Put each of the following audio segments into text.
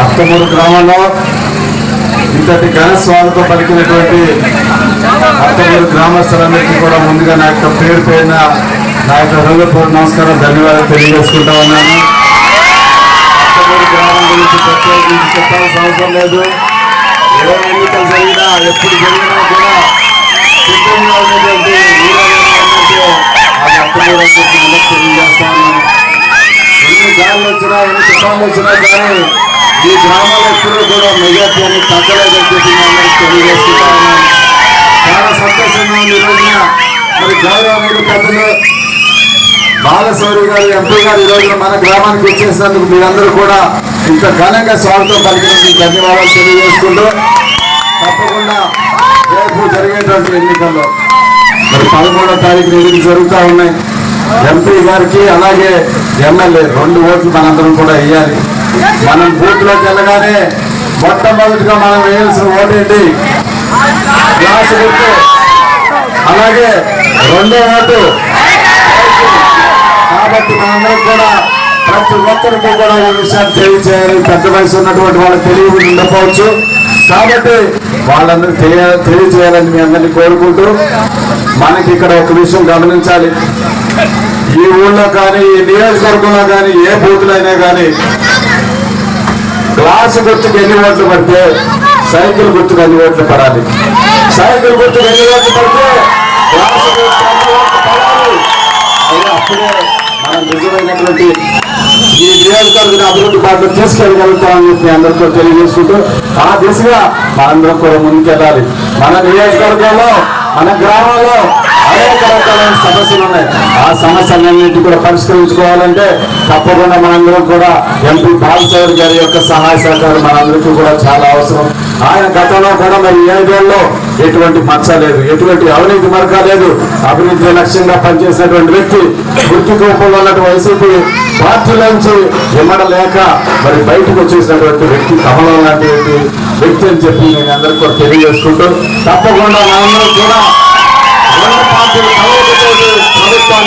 అత్తమూరు గ్రామంలో ఇంతటి ఘన స్వాగతం పలికినటువంటి అత్తమూరు గ్రామస్తులందరికీ కూడా ముందుగా నా యొక్క పేరు పేరున నా యొక్క హృదయపూర్వ నమస్కారం ధన్యవాదాలు తెలియజేసుకుంటా ఉన్నాను. అత్తమూరు గ్రామం గురించి ప్రత్యేకించి చెప్పాల్సిన అవసరం లేదు. ఏ ఎన్నికలు జరిగినా ఎప్పుడు జరిగినా కూడా సిద్ధంగా ఉన్నటువంటి ఊరగానే ఎన్ని గాలు వచ్చినా ఎన్ని తుఫాన్లు వచ్చినా కానీ ఈ గ్రామాలు ఎప్పుడూ కూడా మెజార్టీ అని తగ్గలేదని చెప్పి చాలా సంతోషంగా ఉంది రోజున. మరి గౌరవనీయులు పెద్దలు బాలశౌరి గారు ఎంపీ గారు ఈ మన గ్రామానికి వచ్చేసినందుకు మీరందరూ కూడా ఇంత ఘనంగా స్వాగతం పలికినందుకు ధన్యవాదాలు తెలియజేసుకుంటూ తప్పకుండా రేపు జరిగేటువంటి ఎన్నికల్లో మరి పదమూడో తారీఖు ఎన్నికలు జరుగుతూ ఉన్నాయి? ఎంపీ గారికి అలాగే ఎమ్మెల్యే రెండు ఓట్లు మనందరం కూడా వేయాలి మనం బూత్లోకి వెళ్ళగానే మొట్టమొదటిగా మనం వేయాల్సిన ఓటు ఏంటి గ్లాస్ గుర్తు అలాగే రెండో ఓటు కాబట్టి మనందరం కూడా ప్రతి ఒక్కరికి కూడా ఈ విషయాన్ని తెలియజేయాలి. పెద్ద వయసు ఉన్నటువంటి వాళ్ళకి తెలియ ఉండకపోవచ్చు. కాబట్టి వాళ్ళందరూ తెలియ తెలియజేయాలని మీ అందరినీ కోరుకుంటూ మనకి ఇక్కడ ఒక విషయం గమనించాలి. ఈ ఊళ్ళో కానీ ఈ నియోజకవర్గంలో కానీ ఏ బూతులైనా అయినా కానీ గ్లాసు గుర్తుకు ఎన్ని ఓట్లు పడితే సైకిల్ గుర్తుకు ఎన్ని ఓట్లు పడాలి. సైకిల్ గుర్తుకు ఎన్ని ఓట్లు పడితే అప్పుడే మనం నిజమైనటువంటి ఈ నియోజకవర్గం అభివృద్ధి బాటలో తీసుకెళ్ళగలుగుతామని చెప్పి అందరితో తెలియజేసుకుంటూ ఆ దిశగా మనందరం కూడా ముందుకెళ్ళాలి. మన నియోజకవర్గంలో మన గ్రామంలో అనేక రకాలైన సమస్యలు ఉన్నాయి. ఆ సమస్యలన్నింటినీ కూడా పరిష్కరించుకోవాలంటే తప్పకుండా మనందరం కూడా ఎంపీ బాలచౌరి గారి యొక్క సహాయ సహకారం మనందరికీ కూడా చాలా అవసరం. ఆయన గతంలో కూడా మరి ఏడేళ్ళలో ఎటువంటి మచ్చ లేదు ఎటువంటి అవినీతి మరక లేదు. అభివృద్ధి లక్ష్యంగా పనిచేసినటువంటి వ్యక్తి వృత్తి రూపంలో ఉన్నటువంటి వైసీపీ పార్టీలోంచి ఇమ్మడలేక మరి బయటకు వచ్చేసినటువంటి వ్యక్తి కమలం లాంటి వ్యక్తి అని చెప్పి నేను అందరికీ కూడా తెలియజేసుకుంటూ తప్పకుండా మనందరం కూడా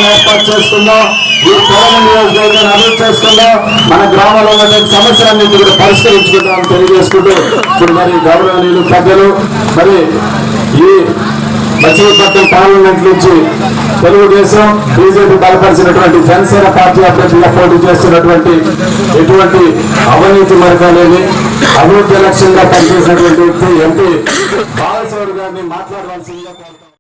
ప్రభుత్వాన్ని ఏర్పాటు చేసుకుందాం. ఈ పొలం నియోజకవర్గాన్ని అభివృద్ధి చేసుకుందాం. మన గ్రామంలో ఉన్న సమస్యలన్నింటి కూడా పరిష్కరించుకుంటామని తెలియజేసుకుంటూ ఇప్పుడు మరి గౌరవనీయులు పెద్దలు మరి ఈ మచిలీపట్నం పార్లమెంట్ నుంచి తెలుగుదేశం బీజేపీ బలపరిచినటువంటి జనసేన పార్టీ అభ్యర్థిగా పోటీ చేస్తున్నటువంటి ఎటువంటి అవినీతి మార్గాలేని అభివృద్ధి లక్ష్యంగా పనిచేసినటువంటి వ్యక్తి ఎంపీ బాలశౌరి గారిని మాట్లాడవలసిందిగా